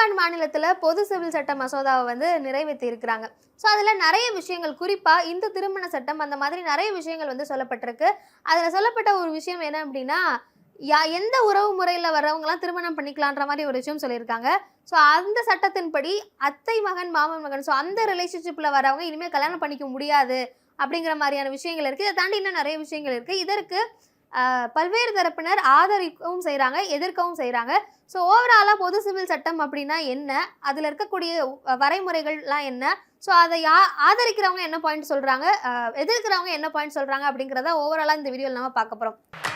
உத்தரகாண்ட் மாநிலத்தில் பொது சிவில் சட்ட மசோதாவை வந்து நிறைவேற்றி இருக்கிறாங்க. ஸோ அதில் நிறைய விஷயங்கள் குறிப்பாக இந்து திருமண சட்டம் அந்த மாதிரி நிறைய விஷயங்கள் வந்து சொல்லப்பட்டிருக்கு. அதில் சொல்லப்பட்ட ஒரு விஷயம் என்ன அப்படின்னா யா எந்த உறவு முறையில் வரவங்களாம் திருமணம் பண்ணிக்கலான்ற மாதிரி ஒரு விஷயம் சொல்லியிருக்காங்க. ஸோ அந்த சட்டத்தின்படி அத்தை மகன் மாமன் மகன் ஸோ அந்த ரிலேஷன்ஷிப்பில் வரவங்க இனிமேல் கல்யாணம் பண்ணிக்க முடியாது அப்படிங்கிற மாதிரியான விஷயங்கள் இருக்குது இதை தாண்டி இன்னும் நிறைய விஷயங்கள் இருக்குது இதற்கு பல்வேறு தரப்பினர் ஆதரிக்கவும் செய்கிறாங்க எதிர்க்கவும் செய்கிறாங்க ஸோ ஓவராலாக பொது சிவில் சட்டம் அப்படின்னா என்ன? அதில் இருக்கக்கூடிய வரைமுறைகள்லாம் என்ன? ஸோ அதை யா ஆதரிக்கிறவங்க என்ன பாயிண்ட் சொல்கிறாங்க எதிர்க்கிறவங்க என்ன பாயிண்ட் சொல்கிறாங்க அப்படிங்கிறத ஓவராலாக இந்த வீடியோவில் நம்ம பார்க்க போகிறோம்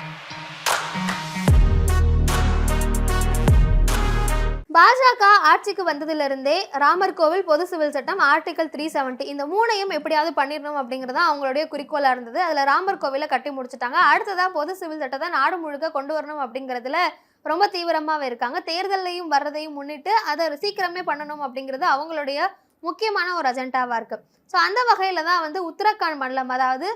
பாஜக ஆட்சிக்கு வந்ததுலேருந்தே ராமர் கோவில் பொது சிவில் சட்டம் ஆர்டிகல் த்ரீ செவன்ட்டி இந்த மூணையும் எப்படியாவது பண்ணிடணும் அப்படிங்கிறது தான் அவங்களுடைய குறிக்கோளாக இருந்தது. அதில் ராமர் கோவிலை கட்டி முடிச்சிட்டாங்க. அடுத்ததாக பொது சிவில் சட்டத்தை நாடு முழுக்க கொண்டு வரணும் அப்படிங்கிறதுல ரொம்ப தீவிரமாகவே இருக்காங்க. தேர்தலையும் வர்றதையும் முன்னிட்டு அதை சீக்கிரமே பண்ணணும் அப்படிங்கிறது அவங்களுடைய முக்கியமான ஒரு அஜெண்டாவாக இருக்குது ஸோ அந்த வகையில் தான் வந்து உத்தரகாண்ட் மாநிலம் அதாவது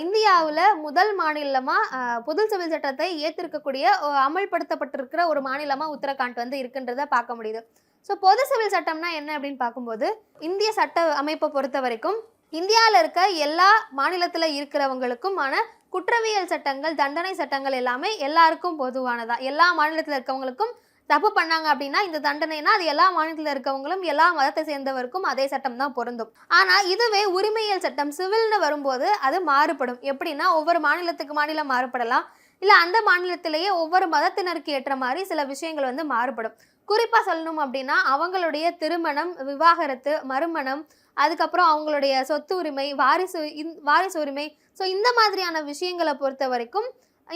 இந்தியாவில் முதல் மாநிலமாக பொது சிவில் சட்டத்தை ஏற்றிருக்கக்கூடிய அமல்படுத்தப்பட்டிருக்கிற ஒரு மாநிலமாக உத்தரகாண்ட் வந்து இருக்குன்றத பார்க்க முடியுது. ஸோ பொது சிவில் சட்டம்னா என்ன அப்படின்னு பார்க்கும்போது இந்திய சட்ட அமைப்பை பொறுத்த வரைக்கும் இந்தியாவில் இருக்க எல்லா மாநிலத்தில் இருக்கிறவங்களுக்குமான குற்றவியல் சட்டங்கள் தண்டனை சட்டங்கள் எல்லாமே எல்லாருக்கும் பொதுவானதாக எல்லா மாநிலத்தில் இருக்கவங்களுக்கும் தப்பு பண்ணாங்க அப்படின்னா இந்த தண்டனைனா அது எல்லா மாநிலத்தில் இருக்கவங்களும் எல்லா மதத்தை சேர்ந்தவருக்கும் அதே சட்டம் தான் பொருந்தும். ஆனால் இதுவே உரிமையியல் சட்டம் சிவில்னு வரும்போது அது மாறுபடும். எப்படின்னா ஒவ்வொரு மாநிலத்துக்கு மாநிலம் மாறுபடலாம். இல்லை அந்த மாநிலத்திலேயே ஒவ்வொரு மதத்தினருக்கு ஏற்ற மாதிரி சில விஷயங்கள் வந்து மாறுபடும். குறிப்பாக சொல்லணும் அப்படின்னா அவங்களுடைய திருமணம் விவாகரத்து மறுமணம் அதுக்கப்புறம் அவங்களுடைய சொத்து உரிமை வாரிசு இந் வாரிசு உரிமை. ஸோ இந்த மாதிரியான விஷயங்களை பொறுத்த வரைக்கும்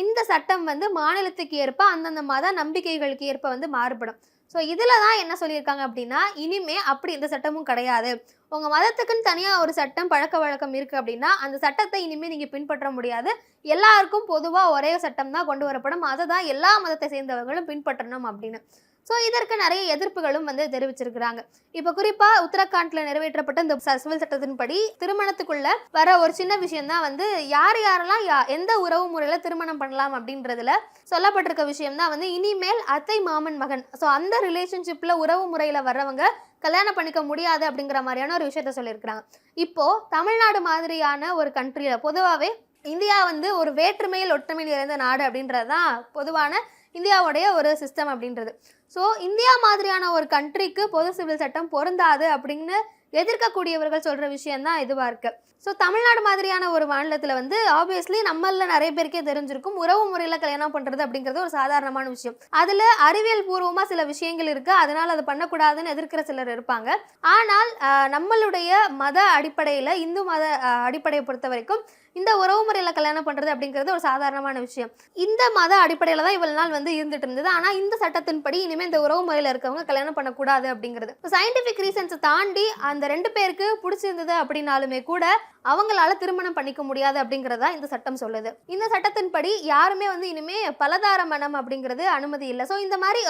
இந்த சட்டம் வந்து மாநிலத்துக்கு ஏற்ப அந்தந்த மத நம்பிக்கைகளுக்கு ஏற்ப வந்து மாறுபடும். ஸோ இதில் தான் என்ன சொல்லியிருக்காங்க அப்படின்னா இனிமே அப்படி இந்த சட்டமும் கிடையாது. உங்கள் மதத்துக்குன்னு தனியாக ஒரு சட்டம் பழக்க வழக்கம் இருக்குது அப்படின்னா அந்த சட்டத்தை இனிமேல் நீங்கள் பின்பற்ற முடியாது. எல்லாருக்கும் பொதுவாக ஒரே சட்டம் தான் கொண்டு வரப்படும். அதை தான் எல்லா மதத்தை சேர்ந்தவர்களும் பின்பற்றணும் அப்படின்னு. ஸோ இதற்கு நிறைய எதிர்ப்புகளும் வந்து தெரிவிச்சிருக்கிறாங்க. இப்போ குறிப்பாக உத்தரகாண்டில் நிறைவேற்றப்பட்ட இந்த ச- சிவில் சட்டத்தின்படி திருமணத்துக்குள்ள வர ஒரு சின்ன விஷயம் தான் வந்து யார் யாரெல்லாம் யா- எந்த உறவு முறையில் திருமணம் பண்ணலாம் அப்படின்றதுல சொல்லப்பட்டிருக்க விஷயம் தான் வந்து இனிமேல் அத்தை மாமன் மகன். ஸோ அந்த ரிலேஷன்ஷிப்பில் உறவு முறையில் வர்றவங்க கல்யாணம் பண்ணிக்க முடியாது அப்படிங்கிற மாதிரியான ஒரு விஷயத்த சொல்லியிருக்கிறாங்க. இப்போது தமிழ்நாடு மாதிரியான ஒரு கண்ட்ரியில் பொதுவாகவே இந்தியா வந்து ஒரு வேற்றுமையில் ஒற்றுமை நிறைந்த நாடு அப்படின்றது தான் பொதுவான இந்தியாவுடைய ஒரு சிஸ்டம் அப்படின்றது. ஸோ இந்தியா மாதிரியான ஒரு கண்ட்ரிக்கு பொது சிவில் சட்டம் பொருந்தாது அப்படின்னு எதிர்க்கக்கூடியவர்கள் சொல்கிற விஷயந்தான் இதுவாக இருக்குது ஸோ தமிழ்நாடு மாதிரியான ஒரு மாநிலத்தில் வந்து ஆப்வியஸ்லி நம்மளில் நிறைய பேருக்கே தெரிஞ்சிருக்கும். உறவு முறையில் கல்யாணம் பண்ணுறது அப்படிங்கிறது ஒரு சாதாரணமான விஷயம். அதில் அறிவியல் பூர்வமாக சில விஷயங்கள் இருக்குது அதனால் அதை பண்ணக்கூடாதுன்னு எதிர்க்கிற சிலர் இருப்பாங்க. ஆனால் நம்மளுடைய மத அடிப்படையில் இந்து மத அடிப்படையை பொறுத்த வரைக்கும் இந்த உறவு முறையில் கல்யாணம் பண்ணுறது அப்படிங்கிறது ஒரு சாதாரணமான விஷயம். இந்த மத அடிப்படையில் தான் இவ்வளவு நாள் வந்து இருந்துட்டு இருந்தது. ஆனால் இந்த சட்டத்தின்படி இனிமேல் இந்த உறவு முறையில் இருக்கவங்க கல்யாணம் பண்ணக்கூடாது அப்படிங்கிறது. சயின்டிஃபிக் ரீசன்ஸை தாண்டி அந்த ரெண்டு பேருக்கு பிடிச்சிருந்தது அப்படின்னாலுமே கூட அவங்களால திருமணம் பண்ணிக்க முடியாது அப்படிங்கிறதா இந்த சட்டம் சொல்லுது. இந்த சட்டத்தின்படி யாருமே வந்து இனிமே பலதார மனம் அப்படிங்கிறது அனுமதி இல்லை. ஸோ இந்த மாதிரி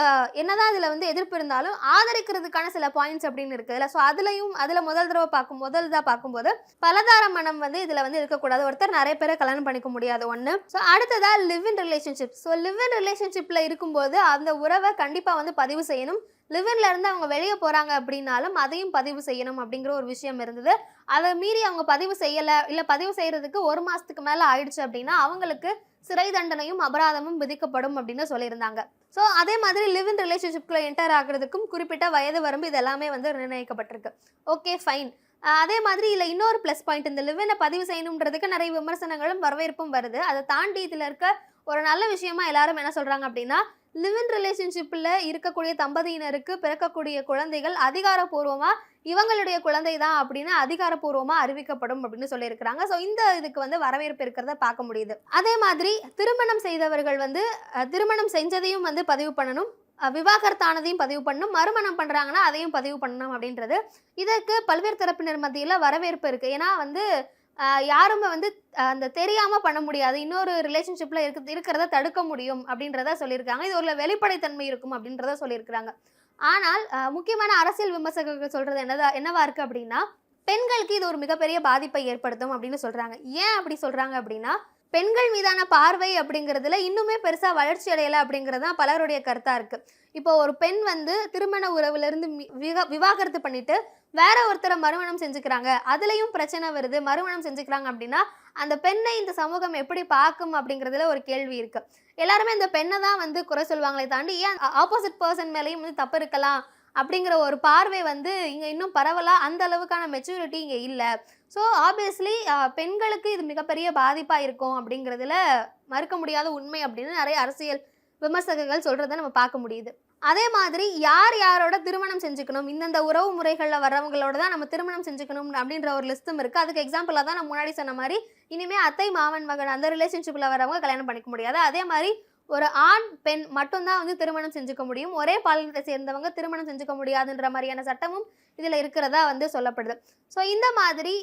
என்னதான் இதில் வந்து எதிர்ப்பு இருந்தாலும் ஆதரிக்கிறதுக்கான சில பாயிண்ட்ஸ் அப்படின்னு இருக்குல்ல. ஸோ அதுலயும் அதில் முதல் தடவை பார்க்கும் முதல் தான் பார்க்கும்போது பலதார மனம் வந்து இதில் வந்து இருக்கக்கூடாது. ஒருத்தர் நிறைய பேரை கல்யாணம் பண்ணிக்க முடியாது ஒன்று ஸோ அடுத்ததா live in relationship so live in ரிலேஷன்ஷிப்பில் இருக்கும்போது அந்த உறவை கண்டிப்பாக வந்து பதிவு செய்யணும். லிவின்ல இருந்து அவங்க வெளியே போகிறாங்க அப்படின்னாலும் அதையும் பதிவு செய்யணும் அப்படிங்கிற ஒரு விஷயம் இருந்தது. அதை மீறி அவங்க பதிவு செய்யலை இல்லை பதிவு செய்கிறதுக்கு ஒரு மாதத்துக்கு மேலே ஆயிடுச்சு அப்படின்னா அவங்களுக்கு சிறை தண்டனையும் அபராதமும் விதிக்கப்படும் அப்படின்னு சொல்லியிருந்தாங்க. ஸோ அதே மாதிரி லிவ் இன் ரிலேஷன்ஷிப்பில் என்டர் ஆகிறதுக்கும் குறிப்பிட்ட வயது வரம்பு இது எல்லாமே வந்து நிர்ணயிக்கப்பட்டிருக்கு. ஓகே ஃபைன் அதே மாதிரி இல்லை இன்னொரு ப்ளஸ் பாயிண்ட் இந்த லிவினை பதிவு செய்யணுன்றதுக்கு நிறைய விமர்சனங்களும் வரவேற்பும் வருது. அதை தாண்டி இதில் இருக்க ஒரு நல்ல விஷயமா எல்லாரும் என்ன சொல்கிறாங்க அப்படின்னா லிவின் ரிலேஷன்ஷிப்பில் இருக்கக்கூடிய தம்பதியினருக்கு பிறக்கக்கூடிய குழந்தைகள் அதிகாரப்பூர்வமாக இவங்களுடைய குழந்தை தான் அப்படின்னு அதிகாரப்பூர்வமாக அறிவிக்கப்படும் அப்படின்னு சொல்லியிருக்கிறாங்க. ஸோ இந்த இதுக்கு வந்து வரவேற்பு இருக்கிறத பார்க்க முடியுது. அதே மாதிரி திருமணம் செய்தவர்கள் வந்து திருமணம் செஞ்சதையும் வந்து பதிவு பண்ணணும். விவாகரத்தானதையும் பதிவு பண்ணணும் மறுமணம் பண்ணுறாங்கன்னா அதையும் பதிவு பண்ணணும் அப்படின்றது. இதற்கு பல்வேறு தரப்பினர் மத்தியில் வரவேற்பு இருக்குது ஏன்னா வந்து யாருமே வந்து அந்த தெரியாமல் பண்ண முடியாது. இன்னொரு ரிலேஷன்ஷிப்பில் இருக்க இருக்கிறத தடுக்க முடியும் அப்படின்றத சொல்லியிருக்காங்க. இது ஒரு வெளிப்படைத்தன்மை இருக்கும் அப்படின்றத சொல்லியிருக்கிறாங்க. ஆனால் முக்கியமான அரசியல் விமர்சகர்கள் சொல்கிறது என்னதா என்னவா இருக்குது அப்படின்னா பெண்களுக்கு இது ஒரு மிகப்பெரிய பாதிப்பை ஏற்படுத்தும் அப்படின்னு சொல்கிறாங்க ஏன் அப்படி சொல்கிறாங்க அப்படின்னா பெண்கள் மீதான பார்வை அப்படிங்கிறதுல இன்னுமே பெருசாக வளர்ச்சி அடையலை அப்படிங்கிறது தான் பலருடைய கருத்தாக இருக்குது இப்போ ஒரு பெண் வந்து திருமண உறவுலேருந்து மி- விவாகரத்து பண்ணிட்டு வேற ஒருத்தரை மறுமணம் செஞ்சுக்கிறாங்க. அதுலேயும் பிரச்சனை வருது. மறுமணம் செஞ்சுக்கிறாங்க அப்படின்னா அந்த பெண்ணை இந்த சமூகம் எப்படி பார்க்கும் அப்படிங்கிறதுல ஒரு கேள்வி இருக்குது எல்லாருமே இந்த பெண்ணை தான் வந்து குறை சொல்லுவாங்களே தாண்டி ஏன் ஆப்போசிட் பர்சன் மேலேயும் வந்து தப்பு இருக்கலாம்? அப்படிங்கிற ஒரு பார்வை வந்து இங்கே இன்னும் பரவலாக அந்த அளவுக்கான மெச்சூரிட்டி இங்கே இல்லை. ஸோ ஆப்வியஸ்லி பெண்களுக்கு இது மிகப்பெரிய பாதிப்பாக இருக்கும் அப்படிங்கிறதுல மறுக்க முடியாத உண்மை அப்படின்னு நிறைய அரசியல் விமர்சகர்கள் சொல்கிறத நம்ம பார்க்க முடியுது. அதே மாதிரி யார் யாரோட திருமணம் செஞ்சுக்கணும் இந்தந்த உறவு முறைகளில் வர்றவங்களோட தான் நம்ம திருமணம் செஞ்சுக்கணும் அப்படின்ற ஒரு லிஸ்ட்டும் இருக்குது அதுக்கு எக்ஸாம்பிளாக தான் நான் முன்னாடி சொன்ன மாதிரி இனிமேல் அத்தை மாமன் மகன் அந்த ரிலேஷன்ஷிப்பில் வரவங்க கல்யாணம் பண்ணிக்க முடியாது. அதே மாதிரி ஒரு ஆண் பெண் மட்டும்தான் வந்து திருமணம் செஞ்சுக்க முடியும். ஒரே பாலினத்தை சேர்ந்தவங்க திருமணம் செஞ்சுக்க முடியாதுன்ற மாதிரியான சட்டமும் இதில் இருக்கிறதா வந்து சொல்லப்படுது. ஸோ இந்த மாதிரி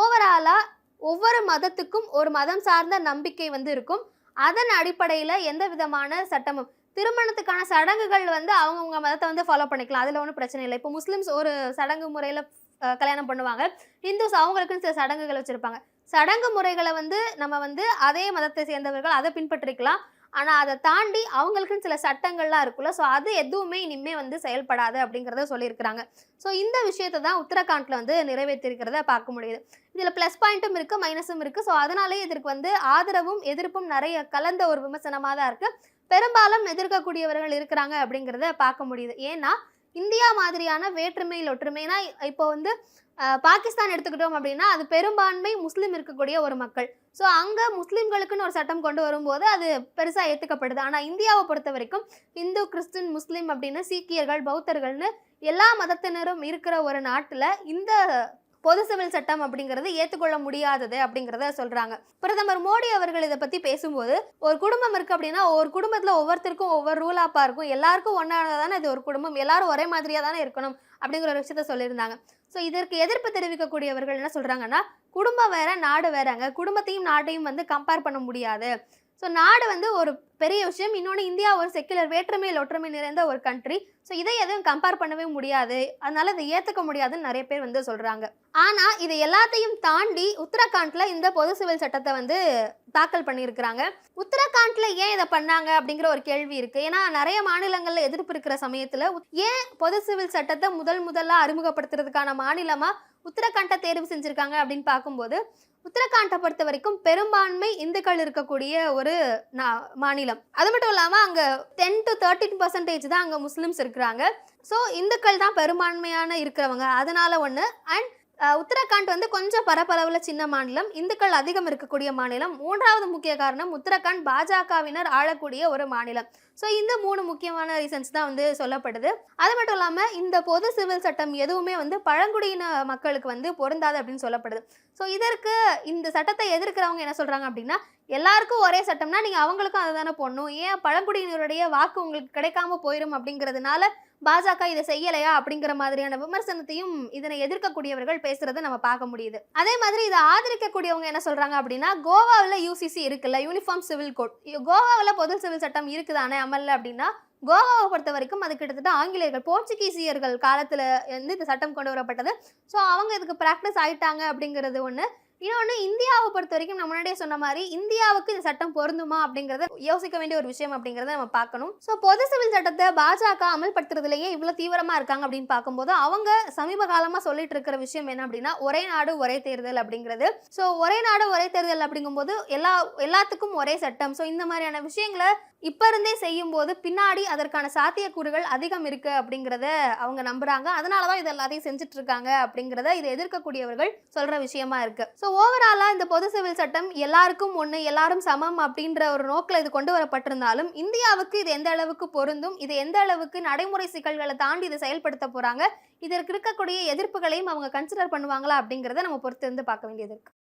ஓவராலாக ஒவ்வொரு மதத்துக்கும் ஒரு மதம் சார்ந்த நம்பிக்கை வந்து இருக்கும். அதன் அடிப்படையில் எந்த விதமான சட்டமும் திருமணத்துக்கான சடங்குகள் வந்து அவங்கவுங்க மதத்தை வந்து ஃபாலோ பண்ணிக்கலாம். அதில் ஒன்றும் பிரச்சனை இல்லை. இப்போ முஸ்லீம்ஸ் ஒரு சடங்கு முறையில் கல்யாணம் பண்ணுவாங்க. இந்துஸ் அவங்களுக்குன்னு சில சடங்குகள் வச்சுருப்பாங்க. சடங்கு முறைகளை வந்து நம்ம வந்து அதே மதத்தை சேர்ந்தவர்கள் அதை பின்பற்றிக்கலாம். ஆனால் அதை தாண்டி அவங்களுக்குன்னு சில சட்டங்கள்லாம் இருக்குல்ல ஸோ அது எதுவுமே இனிமேல் வந்து செயல்படாது அப்படிங்கிறத சொல்லியிருக்கிறாங்க. ஸோ இந்த விஷயத்தை தான் உத்தரகாண்டில் வந்து நிறைவேற்றிருக்கிறத பார்க்க முடியுது. இதில் ப்ளஸ் பாயிண்ட்டும் இருக்குது மைனஸும் இருக்குது ஸோ அதனாலேயே இதற்கு வந்து ஆதரவும் எதிர்ப்பும் நிறைய கலந்த ஒரு விமர்சனமாக தான் இருக்குது பெரும்பாலும் எதிர்க்கக்கூடியவர்கள் இருக்கிறாங்க அப்படிங்கிறத பார்க்க முடியுது. ஏன்னா இந்தியா மாதிரியான வேற்றுமையில் ஒற்றுமைனா இப்போ வந்து பாகிஸ்தான் எடுத்துக்கிட்டோம் அப்படின்னா அது பெரும்பான்மை முஸ்லீம் இருக்கக்கூடிய ஒரு மக்கள். ஸோ அங்கே முஸ்லீம்களுக்குன்னு ஒரு சட்டம் கொண்டு வரும்போது அது பெருசாக ஏற்றுக்கப்படுது ஆனால் இந்தியாவை பொறுத்த வரைக்கும் இந்து கிறிஸ்டின் முஸ்லீம் அப்படின்னு சீக்கியர்கள் பௌத்தர்கள்னு எல்லா மதத்தினரும் இருக்கிற ஒரு நாட்டில் இந்த பொது சிவில் சட்டம் அப்படிங்கிறது ஏற்றுக்கொள்ள முடியாதது அப்படிங்கிறத சொல்கிறாங்க பிரதமர் மோடி அவர்கள் இதை பற்றி பேசும்போது ஒரு குடும்பம் இருக்குது அப்படின்னா ஒரு குடும்பத்தில் ஒவ்வொருத்தருக்கும் ஒவ்வொரு ரூலாப்பா இருக்கும். எல்லாருக்கும் ஒன்றாக தானே இது ஒரு குடும்பம்? எல்லாரும் ஒரே மாதிரியா தானே இருக்கணும்? அப்படிங்கிற ஒரு விஷயத்த சொல்லியிருந்தாங்க. ஸோ இதற்கு எதிர்ப்பு தெரிவிக்கக்கூடியவர்கள் என்ன சொல்கிறாங்கன்னா குடும்பம் வேற நாடு வேறங்க. குடும்பத்தையும் நாட்டையும் வந்து கம்பேர் பண்ண முடியாது. ஸோ நாடு வந்து ஒரு பெரிய விஷயம். இன்னொன்று இந்தியா ஒரு செக்குலர் வேற்றுமையில் ஒற்றுமை நிறைந்த ஒரு கண்ட்ரி ஸோ இதை எதுவும் கம்பேர் பண்ணவே முடியாது. அதனால இதை ஏற்றுக்க முடியாதுன்னு நிறைய பேர் வந்து சொல்கிறாங்க ஆனால் இது எல்லாத்தையும் தாண்டி உத்தரகாண்ட்ல இந்த பொது சிவில் சட்டத்தை வந்து தாக்கல் பண்ணியிருக்கிறாங்க. உத்தரகாண்ட்ல ஏன் இதை பண்ணாங்க அப்படிங்கிற ஒரு கேள்வி இருக்குது ஏன்னா நிறைய மாநிலங்களில் எதிர்ப்பு இருக்கிற சமயத்தில் ஏன் பொது சிவில் சட்டத்தை முதல் முதலாக அறிமுகப்படுத்துறதுக்கான மாநிலமாக உத்தரகாண்டை தேர்வு செஞ்சுருக்காங்க அப்படின்னு பார்க்கும்போது உத்தரகாண்டை பொறுத்த வரைக்கும் பெரும்பான்மை இந்துக்கள் இருக்கக்கூடிய ஒரு நா- மாநிலம். அது மட்டும் இல்லாமல் அங்கே டென் டு தேர்ட்டின் பர்சன்டேஜ் தான் அங்கே முஸ்லிம்ஸ் இருக்கிறாங்க. ஸோ இந்துக்கள் தான் பெரும்பான்மையான இருக்கிறவங்க. அதனால ஒன்று அண்ட் உத்தரகாண்ட் வந்து கொஞ்சம் பரப்பளவில் சின்ன மாநிலம். இந்துக்கள் அதிகம் இருக்கக்கூடிய மாநிலம். மூன்றாவது முக்கிய காரணம் உத்தரகாண்ட் பாஜகவினர் ஆளக்கூடிய ஒரு மாநிலம். ஸோ இந்த மூணு முக்கியமான ரீசன்ஸ் தான் வந்து சொல்லப்படுது. அது மட்டும் இல்லாமல் இந்த பொது சிவில் சட்டம் எதுவுமே வந்து பழங்குடியின மக்களுக்கு வந்து பொருந்தாது அப்படின்னு சொல்லப்படுது. ஸோ இதற்கு இந்த சட்டத்தை எதிர்க்கிறவங்க என்ன சொல்கிறாங்க அப்படின்னா எல்லாருக்கும் ஒரே சட்டம்னா நீங்கள் அவங்களுக்கும் அதை தானே போடணும். ஏன் பழங்குடியினருடைய வாக்கு உங்களுக்கு கிடைக்காம போயிடும் அப்படிங்கிறதுனால பாஜக இதை செய்யலையா அப்படிங்கிற மாதிரியான விமர்சனத்தையும் இதனை எதிர்க்கக்கூடியவர்கள் பேசுறத நம்ம பார்க்க முடியுது. அதே மாதிரி இதை ஆதரிக்கக்கூடியவங்க என்ன சொல்றாங்க அப்படின்னா கோவாவில் யூசிசி இருக்குல்ல யூனிஃபார்ம் சிவில் கோட் கோவாவில் பொது சிவில் சட்டம் இருக்குதானே அமல்ல அப்படின்னா கோவாவை பொறுத்த வரைக்கும் அது கிட்டத்தட்ட ஆங்கிலேயர்கள் போர்ச்சுகீசியர்கள் காலத்தில் வந்து இந்த சட்டம் கொண்டு வரப்பட்டது. ஸோ அவங்க இதுக்கு ப்ராக்டிஸ் ஆயிட்டாங்க அப்படிங்கிறது ஒன்று இன்னொன்று இந்தியாவை பொறுத்த வரைக்கும் நம்ம முன்னாடியே சொன்ன மாதிரி இந்தியாவுக்கு இந்த சட்டம் பொருந்துமா அப்படிங்கிறத யோசிக்க வேண்டிய ஒரு விஷயம் அப்படிங்கிறத நம்ம பார்க்கணும். ஸோ பொது சிவில் சட்டத்தை பாஜக அமல்படுத்துறதுலேயே இவ்வளோ தீவிரமாக இருக்காங்க அப்படின்னு பார்க்கும்போது அவங்க சமீப காலமாக சொல்லிட்டு இருக்கிற விஷயம் என்ன அப்படின்னா ஒரே நாடு ஒரே தேர்தல் அப்படிங்கிறது. ஸோ ஒரே நாடு ஒரே தேர்தல் அப்படிங்கும்போது எல்லா எல்லாத்துக்கும் ஒரே சட்டம். ஸோ இந்த மாதிரியான விஷயங்களை இப்போ இருந்தே செய்யும் போது பின்னாடி அதற்கான சாத்தியக்கூறுகள் அதிகம் இருக்கு அப்படிங்கிறத அவங்க நம்புறாங்க. அதனால தான் இது எல்லாத்தையும் செஞ்சுட்டு இருக்காங்க அப்படிங்கிறத இதை எதிர்க்கக்கூடியவர்கள் சொல்ற விஷயமா இருக்கு. ஸோ ஓவராலாக இந்த பொது சிவில் சட்டம் எல்லாருக்கும் ஒன்று எல்லாரும் சமம் அப்படின்ற ஒரு நோக்கில் இது கொண்டு வரப்பட்டிருந்தாலும் இந்தியாவுக்கு இது எந்த அளவுக்கு பொருந்தும் இது எந்த அளவுக்கு நடைமுறை சிக்கல்களை தாண்டி இதை செயல்படுத்த போறாங்க இதற்கு இருக்கக்கூடிய எதிர்ப்புகளையும் அவங்க கன்சிடர் பண்ணுவாங்களா அப்படிங்கிறத நம்ம பொறுத்து இருந்து பார்க்க வேண்டியது இருக்கு.